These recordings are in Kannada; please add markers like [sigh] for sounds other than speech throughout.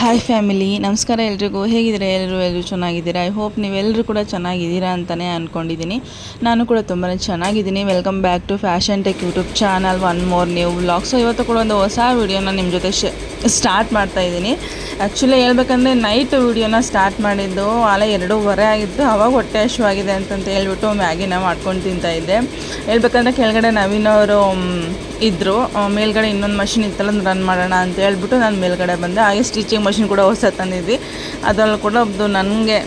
ಹಾಯ್ ಫ್ಯಾಮಿಲಿ ನಮಸ್ಕಾರ ಎಲ್ರಿಗೂ. ಹೇಗಿದ್ದೀರಾ? ಎಲ್ಲರೂ ಎಲ್ಲರೂ ಚೆನ್ನಾಗಿದ್ದೀರಾ? ಐ ಹೋಪ್ ನೀವೆಲ್ಲರೂ ಕೂಡ ಚೆನ್ನಾಗಿದ್ದೀರಾ ಅಂತಲೇ ಅಂದ್ಕೊಂಡಿದ್ದೀನಿ ನಾನು ಕೂಡ ತುಂಬಾ ಚೆನ್ನಾಗಿದ್ದೀನಿ. Welcome back to fashion tech YouTube channel one more new vlog so ಇವತ್ತು ಕೂಡ ಒಂದು ಹೊಸ ವೀಡಿಯೋನ ನಿಮ್ಮ ಜೊತೆ ಶೇ ಸ್ಟಾರ್ಟ್ ಮಾಡ್ತಾ ಇದ್ದೀನಿ. ಆ್ಯಕ್ಚುಲಿ ಹೇಳ್ಬೇಕಂದ್ರೆ ನೈಟ್ ವೀಡಿಯೋನ ಸ್ಟಾರ್ಟ್ ಮಾಡಿದ್ದು ಆಲ ಎರಡೂವರೆ ಆಗಿತ್ತು. ಅವಾಗ ಹೊಟ್ಟೆ ಹಶುವಾಗಿದೆ ಅಂತಂತ ಹೇಳ್ಬಿಟ್ಟು ಮ್ಯಾಗಿನ ಮಾಡ್ಕೊಂಡು ತಿಂತಾ ಇದ್ದೆ. ಹೇಳ್ಬೇಕಂದ್ರೆ ಕೆಳಗಡೆ ನವೀನ್ ಅವರು ಇದ್ದರು ಮೇಲ್ಗಡೆ ಇನ್ನೊಂದು ಮಷಿನ್ ಇತ್ತಲ್ಲ ರನ್ ಮಾಡೋಣ ಅಂತ ಹೇಳ್ಬಿಟ್ಟು ನಾನು ಮೇಲ್ಗಡೆ ಬಂದೆ. ಹಾಗೆ ಸ್ಟಿಚಿಂಗ್ ಮಷಿನ್ ಕೂಡ ಹೊಸ ತಂದಿದ್ವಿ. ಅದರಲ್ಲಿ ಕೂಡ ಒಬ್ಬದು ನನಗೆ,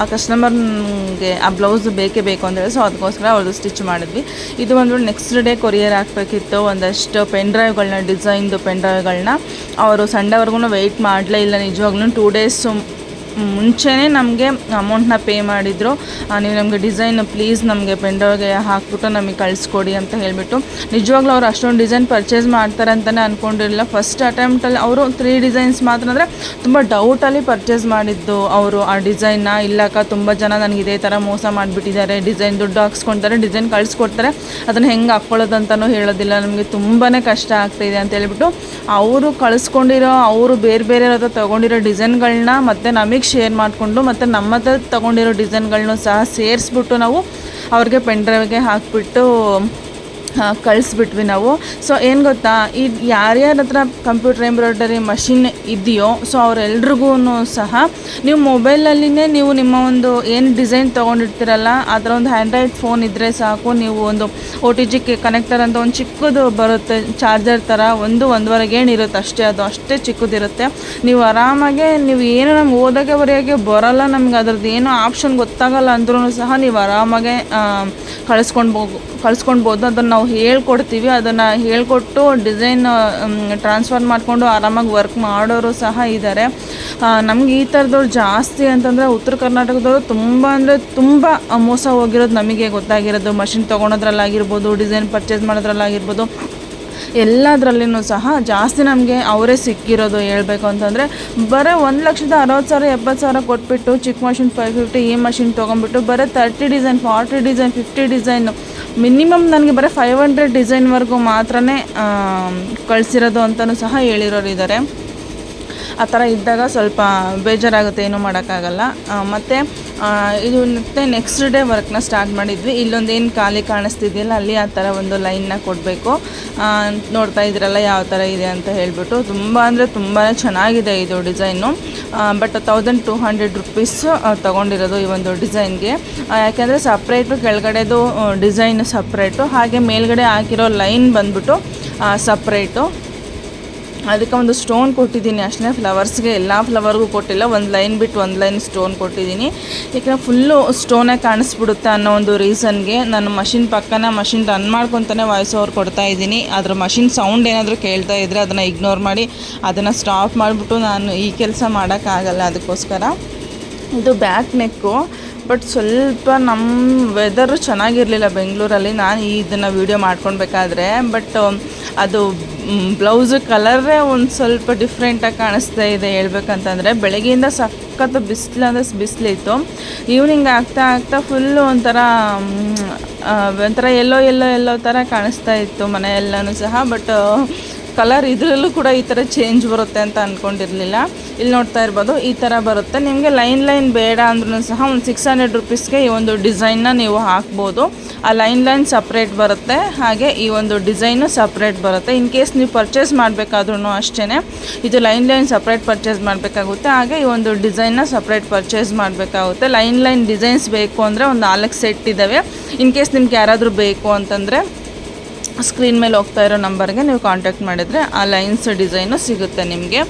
ಆ ಕಸ್ಟಮರ್ಗೆ ಆ ಬ್ಲೌಸ್ ಬೇಕೇ ಬೇಕು ಅಂತ ಹೇಳಿ ಸೊ ಅದಕ್ಕೋಸ್ಕರ ಅವ್ರದ್ದು ಸ್ಟಿಚ್ ಮಾಡಿದ್ವಿ. ಇದು ಬಂದ್ಬಿಟ್ಟು ನೆಕ್ಸ್ಟ್ ಡೇ ಕೊರಿಯರ್ ಹಾಕಬೇಕಿತ್ತು. ಒಂದಷ್ಟು ಪೆನ್ ಡ್ರೈವ್ಗಳನ್ನ ಡಿಸೈನ್ದು ಪೆನ್ ಡ್ರೈವ್ಗಳನ್ನ ಅವರು ಸಂಡೇವರೆಗೂ ವೆಯ್ಟ್ ಮಾಡಲೇ ಇಲ್ಲ. ನಿಜವಾಗ್ಲೂ ಟೂ ಡೇಸು ಮುಂಚೆನೇ ನಮಗೆ ಅಮೌಂಟ್ನ ಪೇ ಮಾಡಿದರು. ನೀವು ನಮಗೆ ಡಿಸೈನ್ ಪ್ಲೀಸ್ ನಮಗೆ ಪೆಂಡೋಗೆ ಹಾಕ್ಬಿಟ್ಟು ನಮಗೆ ಕಳಿಸ್ಕೊಡಿ ಅಂತ ಹೇಳಿಬಿಟ್ಟು. ನಿಜವಾಗ್ಲೂ ಅವ್ರು ಅಷ್ಟೊಂದು ಡಿಸೈನ್ ಪರ್ಚೇಸ್ ಮಾಡ್ತಾರೆ ಅಂತಲೇ ಅಂದ್ಕೊಂಡಿರಲಿಲ್ಲ ಫಸ್ಟ್ ಅಟೆಂಪ್ಟಲ್ಲಿ ಅವರು ತ್ರೀ ಡಿಸೈನ್ಸ್ ಮಾತ್ರ ಅಂದರೆ ತುಂಬ ಡೌಟಲ್ಲಿ ಪರ್ಚೇಸ್ ಮಾಡಿದ್ದು ಅವರು ಆ ಡಿಸೈನ್ನ ಇಲ್ಲಕ್ಕ ತುಂಬ ಜನ ನನಗೆ ಇದೇ ಥರ ಮೋಸ ಮಾಡಿಬಿಟ್ಟಿದ್ದಾರೆ ಡಿಸೈನ್ ದುಡ್ಡು ಹಾಕ್ಸ್ಕೊಳ್ತಾರೆ ಡಿಸೈನ್ ಕಳಿಸ್ಕೊಡ್ತಾರೆ. ಅದನ್ನು ಹೆಂಗೆ ಹಾಕ್ಕೊಳ್ಳೋದಂತಲೂ ಹೇಳೋದಿಲ್ಲ. ನಮಗೆ ತುಂಬಾ ಕಷ್ಟ ಆಗ್ತಾಯಿದೆ ಅಂತ ಹೇಳ್ಬಿಟ್ಟು ಅವರು ಕಳಿಸ್ಕೊಂಡಿರೋ, ಅವರು ಬೇರೆ ಬೇರೆ ಹತ್ರ ತೊಗೊಂಡಿರೋ ಡಿಸೈನ್ಗಳನ್ನ ಮತ್ತು ನಮಗೆ ಶೇರ್ ಮಾಡಿಕೊಂಡು ಮತ್ತು ನಮ್ಮ ಹತ್ರ ತೊಗೊಂಡಿರೋ ಡಿಸೈನ್ಗಳನ್ನೂ ಸಹ ಸೇರಿಸ್ಬಿಟ್ಟು ನಾವು ಅವ್ರಿಗೆ ಪೆನ್ ಡ್ರೈವ್ಗೆ ಹಾಕಿಬಿಟ್ಟು ಕಳಿಸ್ಬಿಟ್ವಿ ನಾವು. ಸೊ ಏನು ಗೊತ್ತಾ? ಈ ಯಾರ್ಯಾರ ಹತ್ರ ಕಂಪ್ಯೂಟರ್ ಎಂಬ್ರಾಯ್ಡರಿ ಮಷಿನ್ ಇದೆಯೋ ಸೊ ಅವರೆಲ್ರಿಗೂ ಸಹ ನೀವು ಮೊಬೈಲಲ್ಲಿನೇ ನೀವು ನಿಮ್ಮ ಒಂದು ಏನು ಡಿಸೈನ್ ತೊಗೊಂಡಿರ್ತೀರಲ್ಲ ಥರ ಒಂದು ಆ್ಯಂಡ್ರಾಯ್ಡ್ ಫೋನ್ ಇದ್ದರೆ ಸಾಕು. ನೀವು ಒಂದು ಒ ಟಿ ಜಿ ಕನೆಕ್ಟರ್ ಅಂತ ಒಂದು ಚಿಕ್ಕದು ಬರುತ್ತೆ ಚಾರ್ಜರ್ ಥರ ಒಂದು ಒಂದುವರೆಗೆ ಏನಿರುತ್ತೆ ಅಷ್ಟೇ, ಅದು ಅಷ್ಟೇ ಚಿಕ್ಕದಿರುತ್ತೆ. ನೀವು ಆರಾಮಾಗೆ, ನೀವು ಏನು ನಮ್ಗೆ ಓದೋಕ್ಕೆ ಬರೆಯೋಕ್ಕೆ ಬರೋಲ್ಲ ನಮ್ಗೆ, ಅದ್ರದ್ದು ಏನು ಆಪ್ಷನ್ ಗೊತ್ತಾಗಲ್ಲ ಅಂದ್ರೂ ಸಹ ನೀವು ಆರಾಮಾಗೆ ಕಳಿಸ್ಕೊಂಡು ಹೋಗು ಕಳಿಸ್ಕೊಳ್ಬೋದು ಅದನ್ನು ನಾವು ಹೇಳ್ಕೊಡ್ತೀವಿ. ಅದನ್ನು ಹೇಳ್ಕೊಟ್ಟು ಡಿಸೈನ್ ಟ್ರಾನ್ಸ್ಫರ್ ಮಾಡಿಕೊಂಡು ಆರಾಮಾಗಿ ವರ್ಕ್ ಮಾಡೋರು ಸಹ ಇದ್ದಾರೆ ನಮ್ಗೆ ಈ ಥರದವ್ರು ಜಾಸ್ತಿ ಅಂತಂದರೆ ಉತ್ತರ ಕರ್ನಾಟಕದವರು ತುಂಬ ಅಂದರೆ ತುಂಬ ಮೋಸ ಹೋಗಿರೋದು ನಮಗೆ ಗೊತ್ತಾಗಿರೋದು. ಮಷಿನ್ ತೊಗೊಳೋದ್ರಲ್ಲಾಗಿರ್ಬೋದು, ಡಿಸೈನ್ ಪರ್ಚೇಸ್ ಮಾಡೋದ್ರಲ್ಲಾಗಿರ್ಬೋದು ಎಲ್ಲದರಲ್ಲೂ ಸಹ ಜಾಸ್ತಿ ನಮಗೆ ಅವರೇ ಸಿಕ್ಕಿರೋದು ಹೇಳಬೇಕು ಅಂತಂದರೆ, ಬರೀ ಒಂದು ಲಕ್ಷದ ಅರವತ್ತು ಸಾವಿರ, ಎಪ್ಪತ್ತು ಸಾವಿರ ಕೊಟ್ಬಿಟ್ಟು ಚಿಕ್ಕ ಮಷಿನ್ ಫೈವ್ ಫಿಫ್ಟಿ ಈ ಮಷಿನ್ ತೊಗೊಂಬಿಟ್ಟು ಬರೀ thirty design forty design fifty design minimum ನನಗೆ ಬರೀ ಫೈವ್ ಹಂಡ್ರೆಡ್ ಡಿಸೈನ್ವರೆಗೂ ಮಾತ್ರ ಕಳಿಸಿರೋದು ಅಂತಲೂ ಸಹ ಹೇಳಿರೋರು ಇದ್ದಾರೆ ಆ ಥರ ಇದ್ದಾಗ ಸ್ವಲ್ಪ ಬೇಜಾರಾಗುತ್ತೆ, ಏನೂ ಮಾಡೋಕ್ಕಾಗಲ್ಲ. ಮತ್ತು ಇದು ಮತ್ತೆ ನೆಕ್ಸ್ಟ್ ಡೇ ವರ್ಕ್ನ ಸ್ಟಾರ್ಟ್ ಮಾಡಿದ್ವಿ. ಇಲ್ಲೊಂದೇನು ಖಾಲಿ ಕಾಣಿಸ್ತಿದೆಯಲ್ಲ ಅಲ್ಲಿ ಆ ಥರ ಒಂದು ಲೈನ್ನ ಕೊಡಬೇಕು. ನೋಡ್ತಾ ಇದ್ರಲ್ಲ ಯಾವ ಥರ ಇದೆ ಅಂತ ಹೇಳಿಬಿಟ್ಟು, ತುಂಬ ಅಂದರೆ ತುಂಬಾ ಚೆನ್ನಾಗಿದೆ ಇದು design. But thousand two hundred rupees ತೊಗೊಂಡಿರೋದು ಈ ಒಂದು ಡಿಸೈನ್ಗೆ. ಯಾಕೆಂದರೆ ಸಪ್ರೇಟು ಕೆಳಗಡೆದು ಡಿಸೈನ್ ಸಪ್ರೇಟು ಹಾಗೆ ಮೇಲ್ಗಡೆ ಹಾಕಿರೋ ಲೈನ್ ಬಂದ್ಬಿಟ್ಟು ಸಪ್ರೇಟು ಅದಕ್ಕೆ ಒಂದು ಸ್ಟೋನ್ ಕೊಟ್ಟಿದ್ದೀನಿ. ಅಷ್ಟೇ ಫ್ಲವರ್ಸ್ಗೆ ಎಲ್ಲ ಫ್ಲವರ್ಗೂ ಕೊಟ್ಟಿಲ್ಲ. ಒಂದು ಲೈನ್ ಬಿಟ್ಟು ಒಂದು ಲೈನ್ ಸ್ಟೋನ್ ಕೊಟ್ಟಿದ್ದೀನಿ. ಯಾಕಂದರೆ ಫುಲ್ಲು ಸ್ಟೋನೇ ಕಾಣಿಸ್ಬಿಡುತ್ತೆ ಅನ್ನೋ ಒಂದು ರೀಸನ್ಗೆ ನಾನು ಮಷಿನ್ ಪಕ್ಕನ ಮಷಿನ್ ರನ್ ಮಾಡ್ಕೊತಾನೆ ವಾಯ್ಸ್ ಓವರ್ ಕೊಡ್ತಾ ಇದ್ದೀನಿ. ಅದ್ರ ಮಷಿನ್ ಸೌಂಡ್ ಏನಾದರೂ ಕೇಳ್ತಾ ಇದ್ದರೆ ಅದನ್ನು ಇಗ್ನೋರ್ ಮಾಡಿ, ಅದನ್ನು ಸ್ಟಾಪ್ ಮಾಡಿಬಿಟ್ಟು ನಾನು ಈ ಕೆಲಸ ಮಾಡೋಕ್ಕಾಗಲ್ಲ ಅದಕ್ಕೋಸ್ಕರ. ಇದು ಬ್ಯಾಕ್ ನೆಕ್ಕು ಬಟ್ ಸ್ವಲ್ಪ ನಮ್ಮ ವೆದರು ಚೆನ್ನಾಗಿರಲಿಲ್ಲ ಬೆಂಗಳೂರಲ್ಲಿ. ನಾನು ಇದನ್ನು ವೀಡಿಯೋ ಮಾಡ್ಕೊಳ್ಬೇಕಾದ್ರೆ ಬಟ್ ಅದು ಬ್ಲೌಸ್ ಕಲರೇ ಒಂದು ಸ್ವಲ್ಪ ಡಿಫ್ರೆಂಟಾಗಿ ಕಾಣಿಸ್ತಾ ಇದೆ ಹೇಳ್ಬೇಕಂತಂದರೆ. ಬೆಳಗ್ಗೆಯಿಂದ ಸಖತ್ತು ಬಿಸಿಲು ಅಂದರೆ ಬಿಸಿಲಿತ್ತು. ಈವ್ನಿಂಗ್ ಆಗ್ತಾ ಆಗ್ತಾ ಫುಲ್ಲು ಒಂಥರ ಒಂಥರ ಎಲ್ಲೋ ಎಲ್ಲೋ ಎಲ್ಲೋ ಥರ ಕಾಣಿಸ್ತಾ ಇತ್ತು ಮನೆಯೆಲ್ಲನೂ ಸಹ. ಬಟ್ ಕಲರ್ ಇದರಲ್ಲೂ ಕೂಡ ಈ ಥರ ಚೇಂಜ್ ಬರುತ್ತೆ ಅಂತ ಅಂದ್ಕೊಂಡಿರಲಿಲ್ಲ ಇಲ್ಲಿ ನೋಡ್ತಾ ಇರ್ಬೋದು, ಈ ಥರ ಬರುತ್ತೆ. ನಿಮಗೆ ಲೈನ್ ಲೈನ್ ಬೇಡ ಅಂದ್ರೂ ಸಹ ಒಂದು ಸಿಕ್ಸ್ ಹಂಡ್ರೆಡ್ ರುಪೀಸ್ಗೆ ಈ ಒಂದು ಡಿಸೈನ್ನ ನೀವು ಹಾಕ್ಬೋದು. ಆ ಲೈನ್ ಲೈನ್ ಸಪ್ರೇಟ್ ಬರುತ್ತೆ. ಹಾಗೆ ಈ ಒಂದು ಡಿಸೈನು ಸಪ್ರೇಟ್ ಬರುತ್ತೆ. ಇನ್ ಕೇಸ್ ನೀವು ಪರ್ಚೇಸ್ ಮಾಡಬೇಕಾದ್ರೂ ಅಷ್ಟೇ ಇದು ಲೈನ್ ಲೈನ್ ಸಪ್ರೇಟ್ ಪರ್ಚೇಸ್ ಮಾಡಬೇಕಾಗುತ್ತೆ. ಹಾಗೆ ಈ ಒಂದು ಡಿಸೈನ್ನ ಸಪ್ರೇಟ್ ಪರ್ಚೇಸ್ ಮಾಡಬೇಕಾಗುತ್ತೆ. ಲೈನ್ ಲೈನ್ ಡಿಸೈನ್ಸ್ ಬೇಕು ಅಂದರೆ ಒಂದು ನಾಲ್ಕು ಸೆಟ್ ಇದ್ದಾವೆ ಇನ್ ಕೇಸ್ ನಿಮ್ಗೆ ಯಾರಾದರೂ ಬೇಕು ಅಂತಂದರೆ ಸ್ಕ್ರೀನ್ ಮೇಲೆ ಹೋಗ್ತಾ ಇರೋ ನಂಬರ್ಗೆ ನೀವು ಕಾಂಟ್ಯಾಕ್ಟ್ ಮಾಡಿದರೆ ಆ ಲೈನ್ಸ್ ಡಿಸೈನು ಸಿಗುತ್ತೆ ನಿಮಗೆ.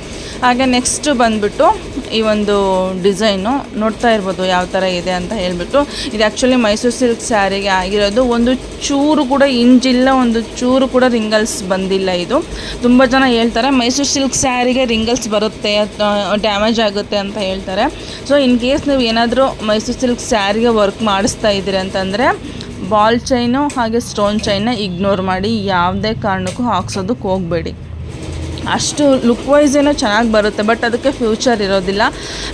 ಹಾಗೆ ನೆಕ್ಸ್ಟ್ ಬಂದುಬಿಟ್ಟು ಈ ಒಂದು ಡಿಸೈನು ನೋಡ್ತಾ ಇರ್ಬೋದು ಯಾವ ಥರ ಇದೆ ಅಂತ ಹೇಳಿಬಿಟ್ಟು. ಇದು ಆ್ಯಕ್ಚುಲಿ ಮೈಸೂರು ಸಿಲ್ಕ್ ಸ್ಯಾರಿಗೆ ಆಗಿರೋದು. ಒಂದು ಚೂರು ಕೂಡ ಇಂಜಿಲ್ಲ ಒಂದು ಚೂರು ಕೂಡ ರಿಂಗಲ್ಸ್ ಬಂದಿಲ್ಲ ಇದು. ತುಂಬ ಜನ ಹೇಳ್ತಾರೆ ಮೈಸೂರು ಸಿಲ್ಕ್ ಸ್ಯಾರಿಗೆ ರಿಂಗಲ್ಸ್ ಬರುತ್ತೆ ಡ್ಯಾಮೇಜ್ ಆಗುತ್ತೆ ಅಂತ ಹೇಳ್ತಾರೆ. ಸೊ ಇನ್ ಕೇಸ್ ನೀವು ಏನಾದರೂ ಮೈಸೂರು ಸಿಲ್ಕ್ ಸ್ಯಾರಿಗೆ ವರ್ಕ್ ಮಾಡಿಸ್ತಾ ಇದ್ದೀರಿ ಅಂತಂದರೆ ಬಾಲ್ ಚೈನು ಹಾಗೆ ಸ್ಟೋನ್ ಚೈನ್ನ ಇಗ್ನೋರ್ ಮಾಡಿ ಯಾವುದೇ ಕಾರಣಕ್ಕೂ ಹಾಕ್ಸೋದಕ್ಕೆ ಹೋಗಬೇಡಿ. ಅಷ್ಟು ಲುಕ್ ವೈಸ್ ಏನೋ ಚೆನ್ನಾಗಿ ಬರುತ್ತೆ ಬಟ್ ಅದಕ್ಕೆ ಫ್ಯೂಚರ್ ಇರೋದಿಲ್ಲ.